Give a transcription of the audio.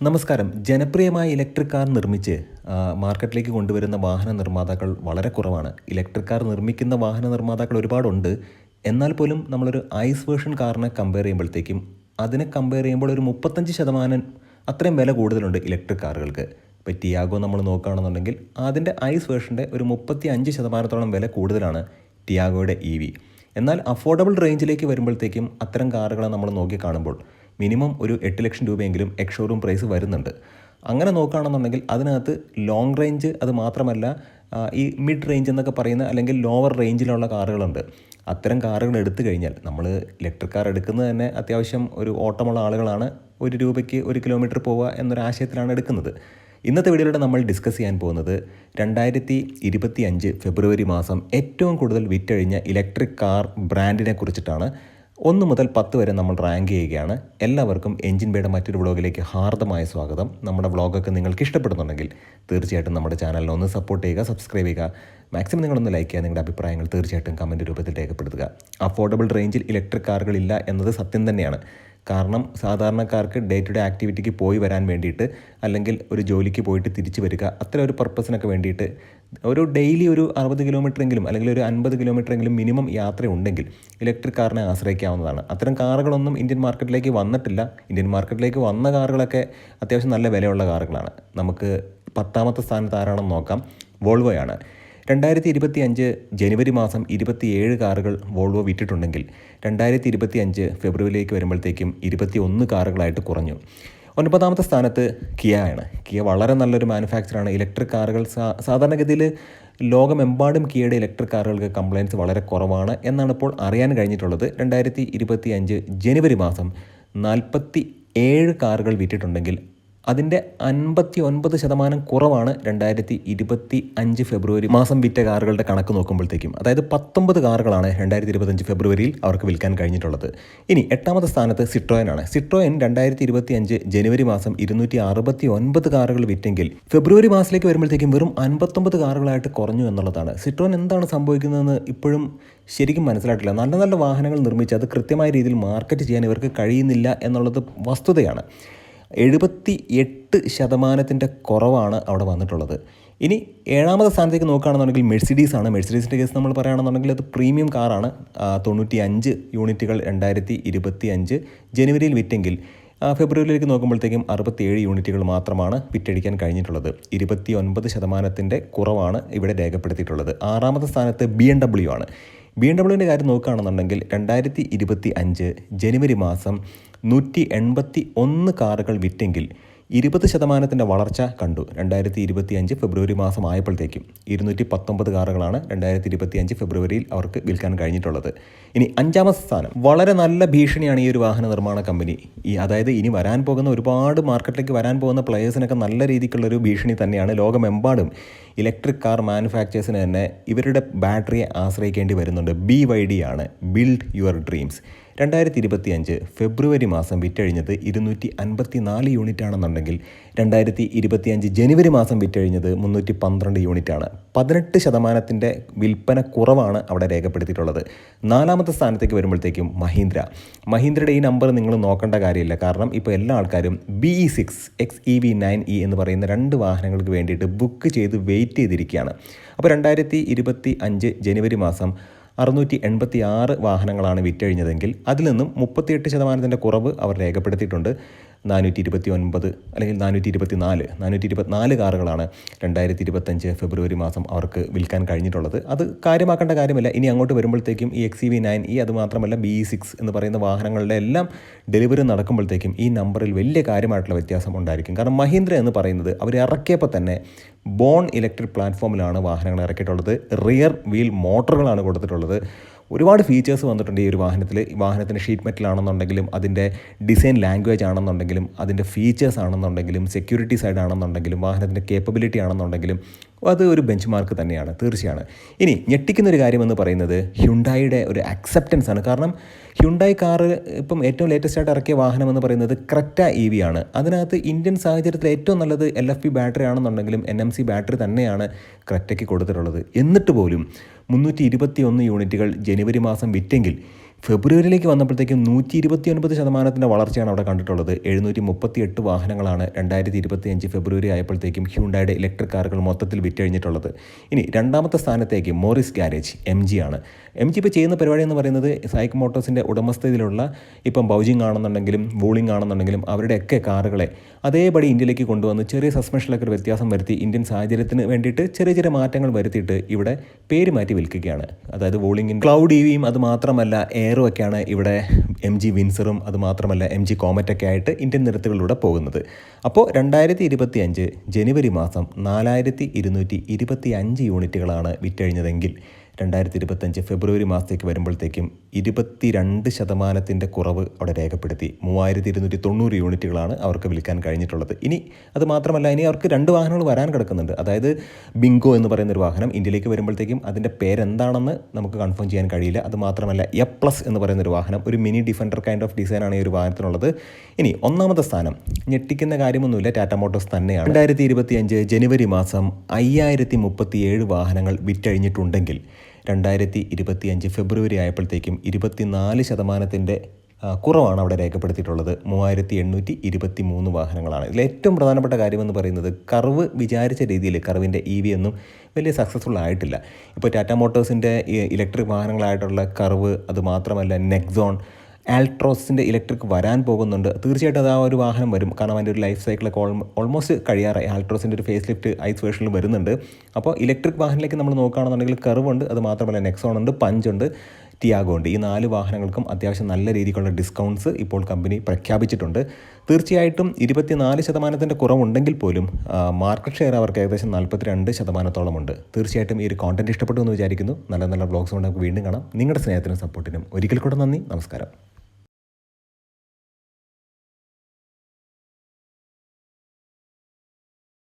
നമസ്കാരം. ജനപ്രിയമായ electric car നിർമ്മിച്ച് മാർക്കറ്റിലേക്ക് കൊണ്ടുവരുന്ന വാഹന നിർമ്മാതാക്കൾ വളരെ കുറവാണ്. ഇലക്ട്രിക് കാർ നിർമ്മിക്കുന്ന വാഹന നിർമ്മാതാക്കൾ ഒരുപാടുണ്ട്. എന്നാൽ പോലും നമ്മളൊരു ഐസ് വേർഷൻ കാറിനെ കമ്പയർ ചെയ്യുമ്പോഴത്തേക്കും അതിനെ കമ്പയർ ചെയ്യുമ്പോൾ ഒരു മുപ്പത്തഞ്ച് ശതമാനം അത്രയും വില കൂടുതലുണ്ട് ഇലക്ട്രിക് കാറുകൾക്ക് ഇപ്പോൾ ടിയാഗോ നമ്മൾ നോക്കുകയാണെന്നുണ്ടെങ്കിൽ അതിന്റെ ഐസ് വേർഷന്റെ ഒരു മുപ്പത്തി അഞ്ച് ശതമാനത്തോളം വില കൂടുതലാണ് ടിയാഗോയുടെ ഇ വി എന്നാൽ അഫോർഡബിൾ റേഞ്ചിലേക്ക് വരുമ്പോഴത്തേക്കും അത്തരം കാറുകളെ നമ്മൾ നോക്കി കാണുമ്പോൾ മിനിമം ഒരു എട്ട് ലക്ഷം രൂപയെങ്കിലും എക്സ് ഷോറൂം പ്രൈസ് വരുന്നുണ്ട്. അങ്ങനെ നോക്കുകയാണെന്നുണ്ടെങ്കിൽ അതിനകത്ത് ലോങ് റേഞ്ച് അത് മാത്രമല്ല ഈ മിഡ് റേഞ്ച് എന്നൊക്കെ പറയുന്ന അല്ലെങ്കിൽ ലോവർ റേഞ്ചിലുള്ള കാറുകളുണ്ട്. അത്തരം കാറുകൾ എടുത്തു കഴിഞ്ഞാൽ നമ്മൾ ഇലക്ട്രിക് കാർ എടുക്കുന്നത് തന്നെ അത്യാവശ്യം ഒരു ഓട്ടമുള്ള ആളുകളാണ്. ഒരു രൂപയ്ക്ക് ഒരു കിലോമീറ്റർ പോവുക എന്നൊരു ആശയത്തിലാണ് എടുക്കുന്നത്. ഇന്നത്തെ വീഡിയോയിലൂടെ നമ്മൾ ഡിസ്കസ് ചെയ്യാൻ പോകുന്നത് രണ്ടായിരത്തി ഇരുപത്തി അഞ്ച് ഫെബ്രുവരി മാസം ഏറ്റവും കൂടുതൽ വിറ്റഴിഞ്ഞ ഇലക്ട്രിക് കാർ ബ്രാൻഡിനെ കുറിച്ചിട്ടാണ്. ഒന്ന് മുതൽ പത്ത് വരെ നമ്മൾ റാങ്ക് ചെയ്യുകയാണ്. എല്ലാവർക്കും എഞ്ചിൻ ബേയുടെ മറ്റൊരു വ്ളോഗിലേക്ക് ഹാർദമായ സ്വാഗതം. നമ്മുടെ വ്ളോഗൊക്കെ നിങ്ങൾക്ക് ഇഷ്ടപ്പെടുന്നുണ്ടെങ്കിൽ തീർച്ചയായിട്ടും നമ്മുടെ ചാനലിനെ ഒന്ന് സപ്പോർട്ട് ചെയ്യുക സബ്സ്ക്രൈബ് ചെയ്യുക. മാക്സിമം നിങ്ങളൊന്ന് ലൈക്ക് ചെയ്യുക നിങ്ങളുടെ അഭിപ്രായങ്ങൾ തീർച്ചയായിട്ടും കമന്റ് രൂപത്തിൽ രേഖപ്പെടുത്തുക. അഫോർഡബിൾ റേഞ്ചിൽ ഇലക്ട്രിക് കാറുകളില്ല എന്നത് സത്യം തന്നെയാണ്. കാരണം സാധാരണക്കാർക്ക് ഡേ ടു ഡേ ആക്ടിവിറ്റിക്ക് പോയി വരാൻ വേണ്ടിയിട്ട് അല്ലെങ്കിൽ ഒരു ജോലിക്ക് പോയിട്ട് തിരിച്ചു വരിക അത്ര ഒരു പർപ്പസിനൊക്കെ വേണ്ടിയിട്ട് ഒരു ഡെയിലി ഒരു അറുപത് കിലോമീറ്ററെങ്കിലും അല്ലെങ്കിൽ ഒരു അൻപത് കിലോമീറ്ററെങ്കിലും മിനിമം യാത്ര ഉണ്ടെങ്കിൽ ഇലക്ട്രിക് കാറിനെ ആശ്രയിക്കാവുന്നതാണ്. അത്തരം കാറുകളൊന്നും ഇന്ത്യൻ മാർക്കറ്റിലേക്ക് വന്നിട്ടില്ല. ഇന്ത്യൻ മാർക്കറ്റിലേക്ക് വന്ന കാറുകളൊക്കെ അത്യാവശ്യം നല്ല വിലയുള്ള കാറുകളാണ് നമുക്ക് പത്താമത്തെ സ്ഥാനത്ത് ആരാണെന്ന് നോക്കാം. വോൾവോയാണ് രണ്ടായിരത്തി ഇരുപത്തി അഞ്ച് ജനുവരി മാസം ഇരുപത്തിയേഴ് കാറുകൾ വോൾവോ വിറ്റിട്ടുണ്ടെങ്കിൽ രണ്ടായിരത്തി ഇരുപത്തി അഞ്ച് ഫെബ്രുവരിയിലേക്ക് വരുമ്പോഴത്തേക്കും ഇരുപത്തി ഒന്ന് കാറുകളായിട്ട് കുറഞ്ഞു. ഒൻപതാമത്തെ സ്ഥാനത്ത് കിയ ആണ്. കിയ വളരെ നല്ലൊരു മാനുഫാക്ചറാണ് ഇലക്ട്രിക് കാറുകൾ സാധാരണഗതിയിൽ ലോകമെമ്പാടും കിയയുടെ ഇലക്ട്രിക് കാറുകൾക്ക് കംപ്ലയിൻസ് വളരെ കുറവാണ് എന്നാണ് ഇപ്പോൾ അറിയാൻ കഴിഞ്ഞിട്ടുള്ളത്. രണ്ടായിരത്തി ഇരുപത്തി അഞ്ച് ജനുവരി മാസം നാൽപ്പത്തി ഏഴ് കാറുകൾ വിറ്റിട്ടുണ്ടെങ്കിൽ അതിന്റെ അൻപത്തി ഒൻപത് ശതമാനം കുറവാണ് രണ്ടായിരത്തി ഇരുപത്തി അഞ്ച് ഫെബ്രുവരി മാസം വിറ്റ കാറുകളുടെ കണക്ക് നോക്കുമ്പോഴത്തേക്കും. അതായത് പത്തൊമ്പത് കാറുകളാണ് രണ്ടായിരത്തി ഇരുപത്തഞ്ച് ഫെബ്രുവരിയിൽ അവർക്ക് വിൽക്കാൻ കഴിഞ്ഞിട്ടുള്ളത്. ഇനി എട്ടാമത്തെ സ്ഥാനത്ത് സിട്രോയനാണ്. സിട്രോയൻ രണ്ടായിരത്തി ഇരുപത്തി അഞ്ച് ജനുവരി മാസം ഇരുന്നൂറ്റി അറുപത്തി ഒൻപത് കാറുകൾ വിറ്റെങ്കിൽ ഫെബ്രുവരി മാസത്തിലേക്ക് വരുമ്പോഴത്തേക്കും വെറും അൻപത്തൊമ്പത് കാറുകളായിട്ട് കുറഞ്ഞു എന്നുള്ളതാണ്. സിട്രോൻ എന്താണ് സംഭവിക്കുന്നതെന്ന് ഇപ്പോഴും ശരിക്കും മനസ്സിലായിട്ടില്ല. നല്ല നല്ല വാഹനങ്ങൾ നിർമ്മിച്ച് അത് കൃത്യമായ രീതിയിൽ മാർക്കറ്റ് ചെയ്യാൻ ഇവർക്ക് കഴിയുന്നില്ല എന്നുള്ളത് വസ്തുതയാണ്. എഴുപത്തി എട്ട് ശതമാനത്തിന്റെ കുറവാണ് അവിടെ വന്നിട്ടുള്ളത്. ഇനി ഏഴാമത്തെ സ്ഥാനത്തേക്ക് നോക്കുകയാണെന്നുണ്ടെങ്കിൽ മെഴ്സിഡീസ് ആണ്. മെഴ്സിഡീസിന്റെ കേസ് നമ്മൾ പറയുകയാണെന്നുണ്ടെങ്കിൽ അത് പ്രീമിയം കാറാണ് തൊണ്ണൂറ്റി അഞ്ച് യൂണിറ്റുകൾ രണ്ടായിരത്തി ഇരുപത്തി അഞ്ച് ജനുവരിയിൽ വിറ്റെങ്കിൽ ഫെബ്രുവരിയിലേക്ക് നോക്കുമ്പോഴത്തേക്കും അറുപത്തിയേഴ് യൂണിറ്റുകൾ മാത്രമാണ് വിറ്റഴിക്കാൻ കഴിഞ്ഞിട്ടുള്ളത്. ഇരുപത്തി ഒൻപത് ശതമാനത്തിന്റെ കുറവാണ് ഇവിടെ രേഖപ്പെടുത്തിയിട്ടുള്ളത്. ആറാമത്തെ സ്ഥാനത്ത് ബി എം ഡബ്ല്യു ആണ്. ബി എം ഡബ്ല്യുവിന്റെ കാര്യം നോക്കുകയാണെന്നുണ്ടെങ്കിൽ രണ്ടായിരത്തി ഇരുപത്തി അഞ്ച് ജനുവരി മാസം നൂറ്റി എൺപത്തി ഒന്ന് കാറുകൾ വിറ്റെങ്കിൽ ഇരുപത് ശതമാനത്തിന്റെ വളർച്ച കണ്ടു. രണ്ടായിരത്തി ഇരുപത്തി അഞ്ച് ഫെബ്രുവരി മാസം ആയപ്പോഴത്തേക്കും ഇരുന്നൂറ്റി പത്തൊമ്പത് കാറുകളാണ് രണ്ടായിരത്തി ഇരുപത്തി അഞ്ച് ഫെബ്രുവരിയിൽ അവർക്ക് വിൽക്കാൻ കഴിഞ്ഞിട്ടുള്ളത്. ഇനി അഞ്ചാമത്തെ സ്ഥാനം. വളരെ നല്ല ഭീഷണിയാണ് ഈ ഒരു വാഹന നിർമ്മാണ കമ്പനി. ഈ അതായത് ഇനി വരാൻ പോകുന്ന ഒരുപാട് മാർക്കറ്റിലേക്ക് വരാൻ പോകുന്ന പ്ലെയേഴ്സിനൊക്കെ നല്ല രീതിക്കുള്ളൊരു ഭീഷണി തന്നെയാണ് ലോകമെമ്പാടും. ഇലക്ട്രിക് കാർ മാനുഫാക്ചേഴ്സിന് തന്നെ ഇവരുടെ ബാറ്ററിയെ ആശ്രയിക്കേണ്ടി വരുന്നുണ്ട്. ബി വൈ ഡി ആണ്. ബിൽഡ് യുവർ ഡ്രീംസ് രണ്ടായിരത്തി ഇരുപത്തി അഞ്ച് ഫെബ്രുവരി മാസം വിറ്റഴിഞ്ഞത് ഇരുന്നൂറ്റി അൻപത്തി നാല് യൂണിറ്റ് ആണെന്നുണ്ടെങ്കിൽ രണ്ടായിരത്തി ഇരുപത്തി അഞ്ച് ജനുവരി മാസം വിറ്റഴിഞ്ഞത് മുന്നൂറ്റി പന്ത്രണ്ട് യൂണിറ്റ് ആണ് പതിനെട്ട് ശതമാനത്തിന്റെ വിൽപ്പന കുറവാണ് അവിടെ രേഖപ്പെടുത്തിയിട്ടുള്ളത്. നാലാമത്തെ സ്ഥാനത്തേക്ക് വരുമ്പോഴത്തേക്കും മഹീന്ദ്ര. മഹീന്ദ്രയുടെ ഈ നമ്പർ നിങ്ങൾ നോക്കേണ്ട കാര്യമില്ല. കാരണം ഇപ്പോൾ എല്ലാ ആൾക്കാരും B E six X E V nine E എന്ന് പറയുന്ന രണ്ട് വാഹനങ്ങൾക്ക് വേണ്ടിയിട്ട് ബുക്ക് ചെയ്ത് വെയിറ്റ് ചെയ്തിരിക്കുകയാണ്. അപ്പോൾ രണ്ടായിരത്തി ഇരുപത്തി അഞ്ച് ജനുവരി മാസം അറുന്നൂറ്റി എൺപത്തി ആറ് വാഹനങ്ങളാണ് വിറ്റഴിഞ്ഞതെങ്കിൽ അതിൽ നിന്നും മുപ്പത്തിയെട്ട് ശതമാനത്തിന്റെ കുറവ് അവർ രേഖപ്പെടുത്തിയിട്ടുണ്ട്. നാനൂറ്റി ഇരുപത്തി ഒൻപത് അല്ലെങ്കിൽ നാനൂറ്റി ഇരുപത്തി നാല് നാനൂറ്റി ഇരുപത്തിനാല് കാറുകളാണ് രണ്ടായിരത്തി ഇരുപത്തഞ്ച് ഫെബ്രുവരി മാസം അവർക്ക് വിൽക്കാൻ കഴിഞ്ഞിട്ടുള്ളത്. അത് കാര്യമാക്കേണ്ട കാര്യമല്ല. ഇനി അങ്ങോട്ട് വരുമ്പോഴത്തേക്കും ഈ എക്സ് വി നയൻ ഈ അത് മാത്രമല്ല ബി സിക്സ് എന്ന് പറയുന്ന വാഹനങ്ങളുടെ എല്ലാം ഡെലിവറി നടക്കുമ്പോഴത്തേക്കും ഈ നമ്പറിൽ വലിയ കാര്യമായിട്ടുള്ള വ്യത്യാസം ഉണ്ടായിരിക്കും. കാരണം മഹീന്ദ്ര എന്ന് പറയുന്നത് അവർ ഇറക്കിയപ്പോൾ തന്നെ ബോൺ ഇലക്ട്രിക് പ്ലാറ്റ്ഫോമിലാണ് വാഹനങ്ങൾ ഇറക്കിയിട്ടുള്ളത്. റിയർ വീൽ മോട്ടറുകളാണ് കൊടുത്തിട്ടുള്ളത്. ഒരുപാട് ഫീച്ചേഴ്സ് വന്നിട്ടുണ്ട് ഈ ഒരു വാഹനത്തിൽ ഈ വാഹനത്തിന്റെ ഷീറ്റ് മെറ്റൽ ആണെന്നുണ്ടെങ്കിലും അതിന്റെ ഡിസൈൻ ലാംഗ്വേജ് ആണെന്നുണ്ടെങ്കിലും അതിന്റെ ഫീച്ചേഴ്സ് ആണെന്നുണ്ടെങ്കിലും സെക്യൂരിറ്റി സൈഡ് ആണെന്നുണ്ടെങ്കിലും വാഹനത്തിന്റെ കേപ്പബിലിറ്റി ആണെന്നുണ്ടെങ്കിലും അത് ഒരു ബെഞ്ച് മാർക്ക് തന്നെയാണ് തീർച്ചയാണ്. ഇനി ഞെട്ടിക്കുന്ന ഒരു കാര്യമെന്ന് പറയുന്നത് ഹ്യുണ്ടായിയുടെ ഒരു അക്സെപ്റ്റൻസ് ആണ്. കാരണം ഹ്യുണ്ടായി കാറ് ഇപ്പം ഏറ്റവും ലേറ്റസ്റ്റ് ആയിട്ട് ഇറക്കിയ വാഹനം എന്ന് പറയുന്നത് ക്രെറ്റ ഇ വി ആണ്. അതിനകത്ത് ഇന്ത്യൻ സാഹചര്യത്തിൽ ഏറ്റവും നല്ലത് എൽ എഫ് പി ബാറ്ററി ആണെന്നുണ്ടെങ്കിലും എൻ എം സി ബാറ്ററി തന്നെയാണ് ക്രെറ്റയ്ക്ക് കൊടുത്തിട്ടുള്ളത്. എന്നിട്ട് പോലും മുന്നൂറ്റി ഇരുപത്തി ഒന്ന് യൂണിറ്റുകൾ ജനുവരി മാസം വിറ്റെങ്കിൽ ഫെബ്രുവരിയിലേക്ക് വന്നപ്പോഴത്തേക്കും നൂറ്റി ഇരുപത്തി ഒൻപത് ശതമാനത്തിന്റെ വളർച്ചയാണ് അവിടെ കണ്ടിട്ടുള്ളത്. എഴുന്നൂറ്റി മുപ്പത്തി എട്ട് വാഹനങ്ങളാണ് രണ്ടായിരത്തി ഇരുപത്തി അഞ്ച് ഫെബ്രുവരി ആയപ്പോഴത്തേക്കും ഹ്യൂണ്ടായുടെ ഇലക്ട്രിക് കാറുകൾ മൊത്തത്തിൽ വിറ്റഴിഞ്ഞിട്ടുള്ളത്. ഇനി രണ്ടാമത്തെ സ്ഥാനത്തേക്ക് മോറിസ് ഗാരേജ് എം ജി ആണ്. എം ജി ഇപ്പോൾ ചെയ്യുന്ന പരിപാടി എന്ന് പറയുന്നത് സൈക്ക് മോട്ടോഴ്സിന്റെ ഉടമസ്ഥതയിലുള്ള ഇപ്പം ബൗജിങ് ആണെന്നുണ്ടെങ്കിലും വൂളിംഗ് ആണെന്നുണ്ടെങ്കിലും അവരുടെയൊക്കെ കാറുകളെ അതേപടി ഇന്ത്യയിലേക്ക് കൊണ്ടുവന്ന് ചെറിയ സസ്പെൻഷനിലൊക്കെ ഒരു വ്യത്യാസം വരുത്തി ഇന്ത്യൻ സാഹചര്യത്തിന് വേണ്ടിയിട്ട് ചെറിയ ചെറിയ മാറ്റങ്ങൾ വരുത്തിയിട്ട് ഇവിടെ പേര് മാറ്റി വിൽക്കുകയാണ്. അതായത് വോളിങ്ങിൻ ക്ലൗഡ് ഇവിയും അത് മാത്രമല്ല എയറും ഒക്കെയാണ് ഇവിടെ എം ജി വിൻസറും അതുമാത്രമല്ല എം ജി കോമറ്റൊക്കെ ആയിട്ട് ഇന്ത്യൻ നിരത്തുകളിലൂടെ പോകുന്നത്. അപ്പോൾ രണ്ടായിരത്തി ഇരുപത്തി അഞ്ച് ജനുവരി മാസം നാലായിരത്തി ഇരുന്നൂറ്റി ഇരുപത്തി അഞ്ച് യൂണിറ്റുകളാണ് വിറ്റഴിഞ്ഞതെങ്കിൽ രണ്ടായിരത്തി ഇരുപത്തഞ്ച് ഫെബ്രുവരി മാസത്തേക്ക് വരുമ്പോഴത്തേക്കും ഇരുപത്തി രണ്ട് ശതമാനത്തിന്റെ കുറവ് അവിടെ രേഖപ്പെടുത്തി. മൂവായിരത്തി ഇരുന്നൂറ്റി തൊണ്ണൂറ് യൂണിറ്റുകളാണ് അവർക്ക് വിൽക്കാൻ കഴിഞ്ഞിട്ടുള്ളത്. ഇനി അത് മാത്രമല്ല ഇനി അവർക്ക് രണ്ട് വാഹനങ്ങൾ വരാൻ കിടക്കുന്നുണ്ട്. അതായത് ബിങ്കോ എന്ന് പറയുന്ന ഒരു വാഹനം ഇന്ത്യയിലേക്ക് വരുമ്പോഴത്തേക്കും അതിന്റെ പേരെന്താണെന്ന് നമുക്ക് കൺഫേം ചെയ്യാൻ കഴിയില്ല. അത് മാത്രമല്ല എ പ്ലസ് എന്ന് പറയുന്ന ഒരു വാഹനം ഒരു മിനി ഡിഫൻഡർ കൈൻഡ് ഓഫ് ഡിസൈനാണ് ഈ ഒരു വാഹനത്തിനുള്ളത്. ഇനി ഒന്നാമത്തെ സ്ഥാനം ഞെട്ടിക്കുന്ന കാര്യമൊന്നുമില്ല ടാറ്റ മോട്ടോഴ്സ് തന്നെയാണ്. രണ്ടായിരത്തി ഇരുപത്തി അഞ്ച് ജനുവരി മാസം അയ്യായിരത്തി മുപ്പത്തി ഏഴ് വാഹനങ്ങൾ വിറ്റഴിഞ്ഞിട്ടുണ്ടെങ്കിൽ രണ്ടായിരത്തി ഇരുപത്തി അഞ്ച് ഫെബ്രുവരി ആയപ്പോഴത്തേക്കും ഇരുപത്തിനാല് ശതമാനത്തിന്റെ കുറവാണ് അവിടെ രേഖപ്പെടുത്തിയിട്ടുള്ളത്. മൂവായിരത്തി എണ്ണൂറ്റി ഇരുപത്തി മൂന്ന് വാഹനങ്ങളാണ്. ഇതിൽ ഏറ്റവും പ്രധാനപ്പെട്ട കാര്യമെന്ന് പറയുന്നത് കർവ് വിചാരിച്ച രീതിയിൽ കർവിന്റെ ഇ വി ഒന്നും വലിയ സക്സസ്ഫുൾ ആയിട്ടില്ല. ഇപ്പോൾ ടാറ്റ മോട്ടോഴ്സിന്റെ ഇലക്ട്രിക് വാഹനങ്ങളായിട്ടുള്ള കർവ് അതുമാത്രമല്ല നെക്സോൺ ആൽട്രോസിന്റെ ഇലക്ട്രിക് വരാൻ പോകുന്നുണ്ട്. തീർച്ചയായിട്ടും അത് ആ ഒരു വാഹനം വരും. കാരണം അതിന്റെ ഒരു ലൈഫ് സൈക്കിളൊക്കെ ഓൾമോസ്റ്റ് കഴിയാറായി. ആൾട്രോസിന്റെ ഒരു ഫേസ് ലിഫ്റ്റ് ഐസ് വേർഷനിൽ വരുന്നുണ്ട്. അപ്പോൾ ഇലക്ട്രിക് വാഹനത്തിലേക്ക് നമ്മൾ നോക്കുകയാണെന്നുണ്ടെങ്കിൽ കറിവുണ്ട് അത് മാത്രമല്ല നെക്സോൺ ഉണ്ട് പഞ്ചുണ്ട് ടിയാഗോ ഉണ്ട് ഈ നാല് വാഹനങ്ങൾക്കും അത്യാവശ്യം നല്ല രീതിക്കുള്ള ഡിസ്കൗണ്ട്സ് ഇപ്പോൾ കമ്പനി പ്രഖ്യാപിച്ചിട്ടുണ്ട്. തീർച്ചയായിട്ടും ഇരുപത്തിനാല് ശതമാനത്തിന്റെ കുറവുണ്ടെങ്കിൽ പോലും മാർക്കറ്റ് ഷെയർ അവർക്ക് ഏകദേശം നാൽപ്പത്തിരണ്ട് ശതമാനത്തോളമുണ്ട്. തീർച്ചയായിട്ടും ഈ ഒരു കോണ്ടന്റ് ഇഷ്ടപ്പെട്ടു എന്ന് വിചാരിക്കുന്നു. നല്ല നല്ല ബ്ലോഗ്സ് കൊണ്ട് നമുക്ക് വീണ്ടും കാണാം. നിങ്ങളുടെ സ്നേഹത്തിനും സപ്പോർട്ടിനും ഒരിക്കൽ കൂടെ നന്ദി. നമസ്കാരം.